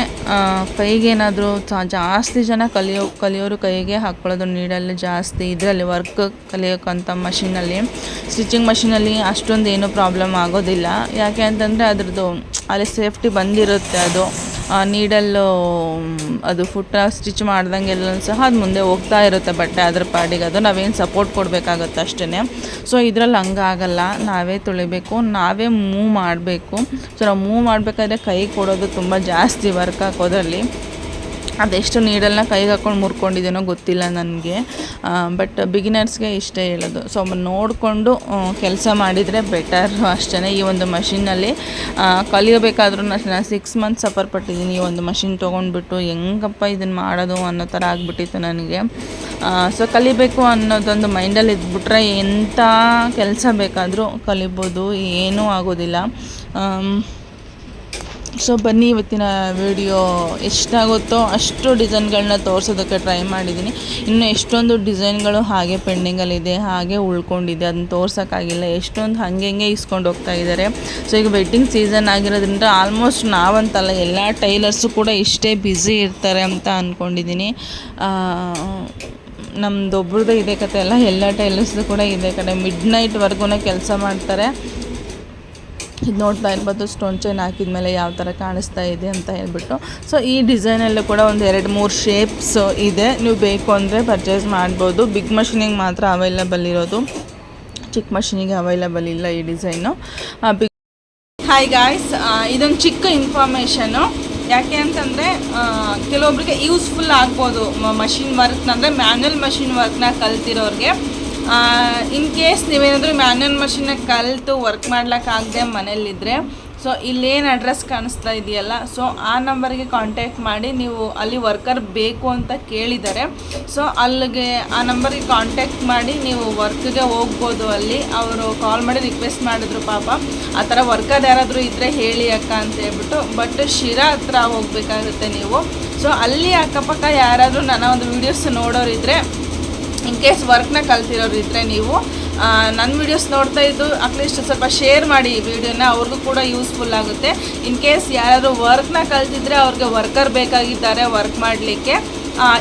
ಕೈಗೇನಾದರೂ ಜಾಸ್ತಿ ಜನ ಕಲಿಯೋ, ಕಲಿಯೋರು ಕೈಗೆ ಹಾಕ್ಕೊಳ್ಳೋದು ನೀಡಲ್ಲಿ ಜಾಸ್ತಿ ಇದರಲ್ಲಿ ವರ್ಕ್ ಕಲಿಯೋಕ್ಕಂಥ ಮಷಿನಲ್ಲಿ ಸ್ಟಿಚಿಂಗ್ ಮಷಿನಲ್ಲಿ ಅಷ್ಟೊಂದು ಏನೂ ಪ್ರಾಬ್ಲಮ್ ಆಗೋದಿಲ್ಲ. ಯಾಕೆ ಅಂತಂದರೆ ಅದರದ್ದು ಅಲ್ಲಿ ಸೇಫ್ಟಿ ಬಂದಿರುತ್ತೆ ಅದು. ನೀಡಲ್ಲು ಅದು ಫುಟ್ಟ ಸ್ಟಿಚ್ ಮಾಡ್ದಂಗೆಲ್ಲ ಸಹ ಅದು ಮುಂದೆ ಹೋಗ್ತಾ ಇರುತ್ತೆ, ಬಟ್ಟೆ ಅದ್ರ ಪಾಡಿಗೆ. ಅದು ನಾವೇನು ಸಪೋರ್ಟ್ ಕೊಡಬೇಕಾಗತ್ತೆ ಅಷ್ಟೇ ಸೊ ಇದ್ರಲ್ಲಿ ಹಂಗಾಗಲ್ಲ. ನಾವೇ ತೊಳಿಬೇಕು, ನಾವೇ ಮೂವ್ ಮಾಡಬೇಕು. ಸೊ ನಾವು ಮೂವ್ ಮಾಡಬೇಕಾದ್ರೆ ಕೈ ಕೊಡೋದು ತುಂಬ ಜಾಸ್ತಿ ವರ್ಕ್ ಹಾಕೋದ್ರಲ್ಲಿ. ಅದೆಷ್ಟು ನೀಡಲ್ನ ಕೈಗೆ ಹಾಕ್ಕೊಂಡು ಮುರ್ಕೊಂಡಿದ್ದೀನೋ ಗೊತ್ತಿಲ್ಲ ನನಗೆ. ಬಟ್ ಬಿಗಿನರ್ಸ್ಗೆ ಇಷ್ಟೇ ಹೇಳೋದು. ಸೊ ನೋಡಿಕೊಂಡು ಕೆಲಸ ಮಾಡಿದರೆ ಬೆಟರ್ ಅಷ್ಟೇ ಈ ಒಂದು ಮಷಿನಲ್ಲಿ ಕಲಿಯಬೇಕಾದ್ರೂ ನಾನು ಸಿಕ್ಸ್ ಮಂತ್ಸ್ ಸಫರ್ ಪಟ್ಟಿದ್ದೀನಿ. ಈ ಒಂದು ಮಷಿನ್ ತೊಗೊಂಡ್ಬಿಟ್ಟು ಹೆಂಗಪ್ಪ ಇದನ್ನು ಮಾಡೋದು ಅನ್ನೋ ಥರ ಆಗಿಬಿಟ್ಟಿತ್ತು ನನಗೆ. ಸೊ ಕಲಿಬೇಕು ಅನ್ನೋದೊಂದು ಮೈಂಡಲ್ಲಿ ಇದ್ಬಿಟ್ರೆ ಎಂಥ ಕೆಲಸ ಬೇಕಾದರೂ ಕಲಿಬೋದು. ಏನೂ ಆಗೋದಿಲ್ಲ. ಸೊ ಬನ್ನಿ, ಇವತ್ತಿನ ವಿಡಿಯೋ ಎಷ್ಟಾಗುತ್ತೋ ಅಷ್ಟು ಡಿಸೈನ್ಗಳನ್ನ ತೋರಿಸೋದಕ್ಕೆ ಟ್ರೈ ಮಾಡಿದ್ದೀನಿ ಇನ್ನು ಎಷ್ಟೊಂದು ಡಿಸೈನ್ಗಳು ಹಾಗೆ ಪೆಂಡಿಂಗಲ್ಲಿದೆ ಹಾಗೆ ಉಳ್ಕೊಂಡಿದೆ. ಅದನ್ನ ತೋರ್ಸೋಕ್ಕಾಗಿಲ್ಲ. ಎಷ್ಟೊಂದು ಹಾಗೆ ಹಂಗೆ ಇಸ್ಕೊಂಡು ಹೋಗ್ತಾ ಇದ್ದಾರೆ ಸೊ ಈಗ ವೆಡ್ಡಿಂಗ್ ಸೀಸನ್ ಆಗಿರೋದ್ರಿಂದ ಆಲ್ಮೋಸ್ಟ್ ನಾವಂತಲ್ಲ, ಎಲ್ಲ ಟೈಲರ್ಸು ಕೂಡ ಇಷ್ಟೇ ಬ್ಯುಸಿ ಇರ್ತಾರೆ ಅಂತ ಅಂದ್ಕೊಂಡಿದ್ದೀನಿ ನಮ್ದು ಒಬ್ರದ್ದು ಇದೇ ಕತೆ ಅಲ್ಲ, ಎಲ್ಲ ಟೈಲರ್ಸ್ದು ಕೂಡ ಇದೇ ಕಡೆ ಮಿಡ್ ನೈಟ್ವರೆಗೂ ಕೆಲಸ ಮಾಡ್ತಾರೆ. ಇದು ನೋಡ್ತಾ ಇರ್ಬೋದು ಸ್ಟೋನ್ ಚೈನ್ ಹಾಕಿದ್ಮೇಲೆ ಯಾವ ಥರ ಕಾಣಿಸ್ತಾ ಇದೆ ಅಂತ ಹೇಳ್ಬಿಟ್ಟು. ಸೊ ಈ ಡಿಸೈನಲ್ಲೂ ಕೂಡ ಒಂದು ಎರಡು ಮೂರು ಶೇಪ್ಸ್ ಇದೆ. ನೀವು ಬೇಕು ಅಂದರೆ ಪರ್ಚೇಸ್ ಮಾಡ್ಬೋದು. ಬಿಗ್ ಮಷಿನಿಗೆ ಮಾತ್ರ ಅವೈಲಬಲ್ ಇರೋದು. ಚಿಕ್ಕ ಮಷಿನಿಗೆ ಅವೈಲಬಲ್ ಇಲ್ಲ ಈ ಡಿಸೈನು ಬಿಗ್ ಹಾಯ್ ಗಾಯ್ಸ್ ಇದೊಂದು ಚಿಕ್ಕ ಇನ್ಫಾರ್ಮೇಷನು ಯಾಕೆ ಅಂತಂದರೆ ಕೆಲವೊಬ್ರಿಗೆ ಯೂಸ್ಫುಲ್ ಆಗ್ಬೋದು ಮಷಿನ್ ವರ್ಕ್ನ ಅಂದರೆ ಮ್ಯಾನ್ಯಲ್ ಮಷಿನ್ ವರ್ಕ್ನ ಕಲ್ತಿರೋರಿಗೆ. ಇನ್ ಕೇಸ್ ನೀವೇನಾದರೂ ಮ್ಯಾನ್ಯಲ್ ಮಷಿನ್ನ ಕಲಿತು ವರ್ಕ್ ಮಾಡ್ಲಿಕ್ಕಾಗದೆ ಮನೇಲಿದ್ದರೆ ಸೊ ಇಲ್ಲೇನು ಅಡ್ರೆಸ್ ಕಾಣಿಸ್ತಾ ಇದೆಯಲ್ಲ ಸೊ ಆ ನಂಬರ್ಗೆ ಕಾಂಟ್ಯಾಕ್ಟ್ ಮಾಡಿ ನೀವು ಅಲ್ಲಿ ವರ್ಕರ್ ಬೇಕು ಅಂತ ಕೇಳಿದ್ದಾರೆ ಸೊ ಅಲ್ಲಿಗೆ ಆ ನಂಬರ್ಗೆ ಕಾಂಟ್ಯಾಕ್ಟ್ ಮಾಡಿ ನೀವು ವರ್ಕ್ಗೆ ಹೋಗ್ಬೋದು ಅಲ್ಲಿ. ಅವರು ಕಾಲ್ ಮಾಡಿ ರಿಕ್ವೆಸ್ಟ್ ಮಾಡಿದ್ರು ಪಾಪ, ಆ ಥರ ವರ್ಕರ್ ಯಾರಾದರೂ ಇದ್ದರೆ ಹೇಳಿ ಅಕ್ಕ ಅಂತ ಹೇಳ್ಬಿಟ್ಟು ಬಟ್ ಶಿರಾ ಹತ್ರ ಹೋಗಬೇಕಾಗುತ್ತೆ ನೀವು. ಸೊ ಅಲ್ಲಿ ಅಕ್ಕಪಕ್ಕ ಯಾರಾದರೂ ನನ್ನ ಒಂದು ವೀಡಿಯೋಸ್ ನೋಡೋರಿದ್ದರೆ ಇನ್ ಕೇಸ್ ವರ್ಕ್ನ ಕಲ್ತಿರೋರು ಇದ್ದರೆ ನೀವು ನನ್ನ ವೀಡಿಯೋಸ್ ನೋಡ್ತಾ ಇದ್ದು ಅಟ್ಲೀಸ್ಟ್ ಸ್ವಲ್ಪ ಶೇರ್ ಮಾಡಿ ಈ ವಿಡಿಯೋನ ಅವ್ರಿಗೂ ಕೂಡ ಯೂಸ್ಫುಲ್ ಆಗುತ್ತೆ. ಇನ್ ಕೇಸ್ ಯಾರಾದರೂ ವರ್ಕ್ನ ಕಲ್ತಿದ್ರೆ ಅವ್ರಿಗೆ ವರ್ಕರ್ ಬೇಕಾಗಿದ್ದಾರೆ ವರ್ಕ್ ಮಾಡಲಿಕ್ಕೆ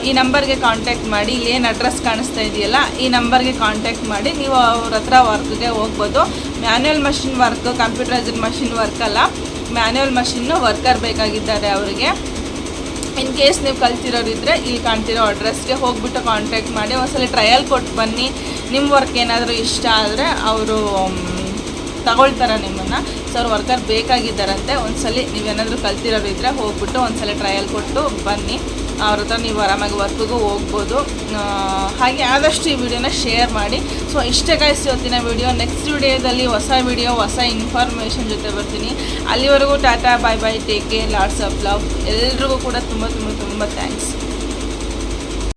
ಈ ನಂಬರ್ಗೆ ಕಾಂಟ್ಯಾಕ್ಟ್ ಮಾಡಿ, ಏನು ಅಡ್ರೆಸ್ ಕಾಣಿಸ್ತಾ ಇದೆಯಲ್ಲ, ಈ ನಂಬರ್ಗೆ ಕಾಂಟ್ಯಾಕ್ಟ್ ಮಾಡಿ, ನೀವು ಅವ್ರ ಹತ್ರ ವರ್ಕ್ಗೆ ಹೋಗ್ಬೋದು. Manual machine work computerised machine work ಅಲ್ಲ ಮ್ಯಾನ್ಯಲ್ ಮಷಿನ್ನು ವರ್ಕರ್ ಬೇಕಾಗಿದ್ದಾರೆ ಅವರಿಗೆ. ಇನ್ ಕೇಸ್ ನೀವು ಕಲ್ತಿರೋರಿದ್ದರೆ ಇಲ್ಲಿ ಕಾಣ್ತಿರೋ ಅಡ್ರೆಸ್ಗೆ ಹೋಗ್ಬಿಟ್ಟು ಕಾಂಟ್ಯಾಕ್ಟ್ ಮಾಡಿ, ಒಂದ್ಸಲ ಟ್ರಯಲ್ ಕೊಟ್ಟು ಬನ್ನಿ. ನಿಮ್ಮ ವರ್ಕ್ ಏನಾದರೂ ಇಷ್ಟ ಆದರೆ ಅವರು ತಗೊಳ್ತಾರೆ ನಿಮ್ಮನ್ನು. ಸೊ ಅವ್ರು ವರ್ಕರ್ ಬೇಕಾಗಿದ್ದಾರಂತೆ. ಒಂದ್ಸಲಿ ನೀವೇನಾದರೂ ಕಲ್ತಿರೋರು ಇದ್ದರೆ ಹೋಗ್ಬಿಟ್ಟು ಒಂದ್ಸಲ ಟ್ರಯಲ್ ಕೊಟ್ಟು ಬನ್ನಿ. ಅವ್ರ ಹತ್ರ ನೀವು ಆರಾಮಾಗಿ ವರ್ಕ್ಗೂ ಹೋಗ್ಬೋದು. ಹಾಗೆ ಆದಷ್ಟು ಈ ವಿಡಿಯೋನ ಶೇರ್ ಮಾಡಿ. ಸೊ ಇಷ್ಟೇ ಕಾಯಿಸಿ ಇವತ್ತಿನ ವಿಡಿಯೋ ನೆಕ್ಸ್ಟ್ ವಿಡಿಯೋದಲ್ಲಿ ಹೊಸ ವಿಡಿಯೋ ಹೊಸ ಇನ್ಫಾರ್ಮೇಷನ್ ಜೊತೆ ಬರ್ತೀನಿ. ಅಲ್ಲಿವರೆಗೂ tata bye bye take care lots of love ಎಲ್ರಿಗೂ ಕೂಡ ತುಂಬ ತುಂಬ ತುಂಬ ಥ್ಯಾಂಕ್ಸ್